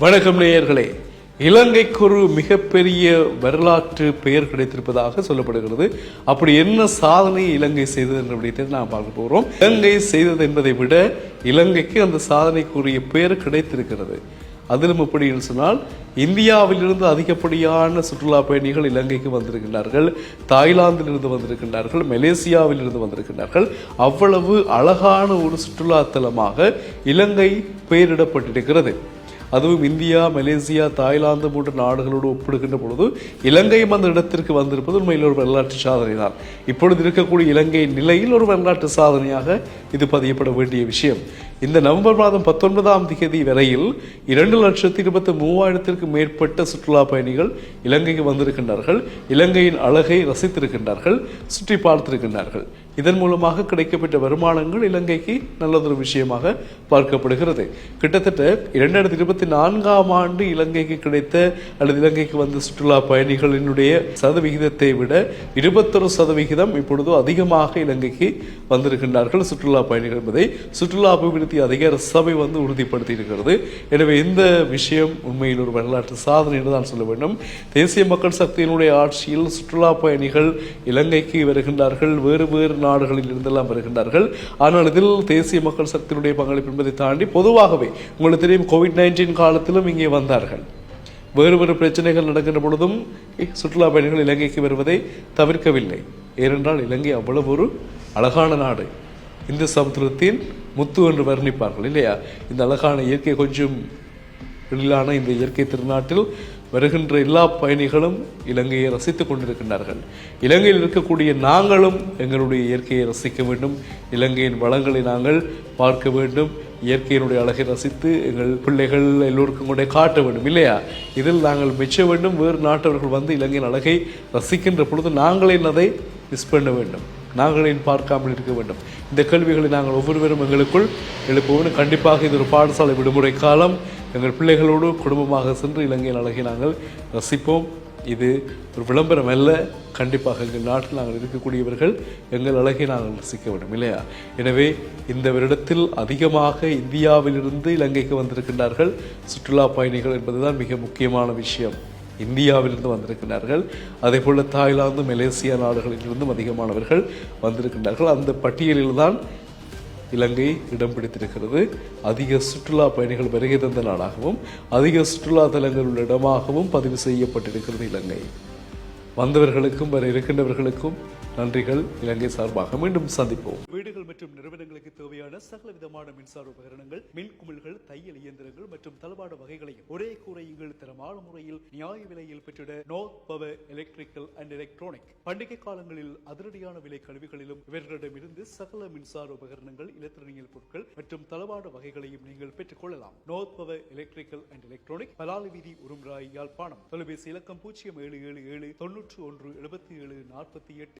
வணக்கம் நேயர்களே. இலங்கைக்கு ஒரு மிகப்பெரிய வரலாற்று பெயர் கிடைத்திருப்பதாக சொல்லப்படுகிறது. அப்படி என்ன சாதனை இலங்கை செய்தது என்ற விடயத்தை நாம் பார்க்க போகிறோம் இலங்கை செய்தது என்பதை விட இலங்கைக்கு அந்த சாதனைக்குரிய பெயர் கிடைத்திருக்கிறது. அதிலும் எப்படின்னு சொன்னால் இந்தியாவிலிருந்து அதிகப்படியான சுற்றுலா பயணிகள் இலங்கைக்கு வந்திருக்கின்றார்கள். தாய்லாந்திலிருந்து வந்திருக்கின்றார்கள். மலேசியாவிலிருந்து வந்திருக்கின்றார்கள். அவ்வளவு அழகான ஒரு சுற்றுலா தலமாக இலங்கை பெயரிடப்பட்டிருக்கிறது. அதுவும் இந்தியா மலேசியா தாய்லாந்து போன்ற நாடுகளோடு ஒப்பிடுகின்ற பொழுது இலங்கையும் அந்த இடத்திற்கு வந்திருப்பது உண்மையில் ஒரு வரலாற்று சாதனை தான் இப்பொழுது இருக்கக்கூடிய இலங்கையின் நிலையில் ஒரு வரலாற்று சாதனையாக இது பதியப்பட வேண்டிய விஷயம். இந்த நவம்பர் மாதம் பத்தொன்பதாம் தேதி வரையில் இரண்டு லட்சத்தி இருபத்தி மூவாயிரத்திற்கும் மேற்பட்ட சுற்றுலா பயணிகள் இலங்கைக்கு வந்திருக்கின்றார்கள். இலங்கையின் அழகை ரசித்திருக்கின்றார்கள் சுற்றி பார்த்திருக்கின்றார்கள். இதன் மூலமாக கிடைக்கப்பட்ட வருமானங்கள் இலங்கைக்கு நல்லதொரு விஷயமாக பார்க்கப்படுகிறது. கிட்டத்தட்ட இரண்டாயிரத்தி இருபத்தி நான்காம் ஆண்டு இலங்கைக்கு கிடைத்த அல்லது இலங்கைக்கு வந்த சுற்றுலா பயணிகளினுடைய சதவிகிதத்தை விட இருபத்தொரு சதவிகிதம் இப்பொழுது அதிகமாக இலங்கைக்கு வந்திருக்கின்றார்கள் சுற்றுலா பயணிகள் என்பதை சுற்றுலா அபிவிருத்தி அதிகார சபை வந்து உறுதிப்படுத்தி இருக்கிறது எனவே இந்த விஷயம் உண்மையில் ஒரு வரலாற்று சாதனை என்று தான் சொல்ல வேண்டும். தேசிய மக்கள் சக்தியினுடைய ஆட்சியில் சுற்றுலா பயணிகள் இலங்கைக்கு வருகின்றார்கள். வேறு வேறு நாடுகளில் இருந்தெல்லாம் வருகின்றார்கள். ஆனால் இதில் தேசிய மக்கள் சக்தியினுடைய பங்களிப்பு என்பதை தாண்டி பொதுவாகவே உங்களுக்கு தெரியும் கோவிட் நைன்டீன் காலத்திலும் இங்கே வந்தார்கள். வேறு வேறு பிரச்சனைகள் நடக்கின்ற பொழுதும் சுற்றுலா பயணிகள் இலங்கைக்கு வருவதை தவிர்க்கவில்லை. ஏனென்றால் இலங்கை அவ்வளவு ஒரு அழகான நாடு. இந்து சமுத்திரத்தின் முத்து என்று வர்ணிப்பார்கள் இல்லையா? இந்த அழகான இயற்கை கொஞ்சம் எழிலான இந்த இயற்கை திருநாட்டில் வருகின்ற எல்லா பயணிகளும் இலங்கையை ரசித்துக் கொண்டிருக்கின்றார்கள். இலங்கையில் இருக்கக்கூடிய நாங்களும் எங்களுடைய இயற்கையை ரசிக்க வேண்டும். இலங்கையின் வளங்களை நாங்கள் பார்க்க வேண்டும். இயற்கையினுடைய அழகை ரசித்து எங்கள் பிள்ளைகள் எல்லோருக்கும் கூட காட்ட வேண்டும் இல்லையா? இதில் நாங்கள் மெச்ச வேண்டும். வேறு நாட்டவர்கள் வந்து இலங்கையின் அழகை ரசிக்கின்ற பொழுது நாங்களே அதை மிஸ் பண்ண வேண்டும்? நாங்களே பார்க்காமல் இருக்க வேண்டும்? இந்த கேள்விகளை நாங்கள் ஒவ்வொருவரும் எங்களுக்குள் எழுப்புவோம். கண்டிப்பாக இது ஒரு பாடசாலை விடுமுறை காலம். எங்கள் பிள்ளைகளோடு குடும்பமாக சென்று இலங்கையின் அழகை நாங்கள் ரசிப்போம். இது ஒரு விளம்பரம் அல்ல. கண்டிப்பாக எங்கள் நாட்டில் நாங்கள் இருக்கக்கூடியவர்கள் எங்கள் அழகை நாங்கள் ரசிக்க வேண்டும் இல்லையா? எனவே இந்த வருடத்தில் அதிகமாக இந்தியாவிலிருந்து இலங்கைக்கு வந்திருக்கின்றார்கள். சுற்றுலா பயணிகள் என்பதுதான் மிக முக்கியமான விஷயம். இந்தியாவிலிருந்து வந்திருக்கிறார்கள் அதே போல தாய்லாந்து மலேசியா நாடுகளிலிருந்தும் அதிகமானவர்கள் வந்திருக்கின்றார்கள். அந்த பட்டியலில் தான் இலங்கை இடம் பிடித்திருக்கிறது. அதிக சுற்றுலா பயணிகள் வருகை தந்த நாடாகவும் அதிக சுற்றுலா தலங்கள் உள்ள இடமாகவும் பதிவு செய்யப்பட்டிருக்கிறது இலங்கை. வந்தவர்களுக்கும் வர இருக்கின்றவர்களுக்கும் நன்றிகள். இலங்கை சார்பாக மீண்டும் சந்திப்போம். வீடுகள் மற்றும் நிறுவனங்கள் தேவையான சகல விதமான மின்சார உபகரணங்கள் மின் குமிழ்கள் தையல் இயந்திரங்கள் மற்றும் தளபாட வகைகளையும் ஒரே கூரையில் தரமான முறையில் நியாய விலையில் பெற்றிட நோ பவர் எலக்ட்ரிக்கல் அண்ட் எலக்ட்ரானிக் பண்டிகை காலங்களில் அதிரடியான விலை கழிவுகளிலும் இவர்களிடமிருந்து சகல மின்சார உபகரணங்கள் இலத்திரனியல் பொருட்கள் மற்றும் தளபாட வகைகளையும் நீங்கள் பெற்றுக் கொள்ளலாம். North power electrical and electronic Palaly வீதி உரும்ராய் யாழ்ப்பாணம். தொலைபேசி இலக்கம் பூஜ்ஜியம் ஏழு ஏழு ஏழு தொன்னூற்று ஒன்று எழுபத்தி ஏழு நாற்பத்தி எட்டு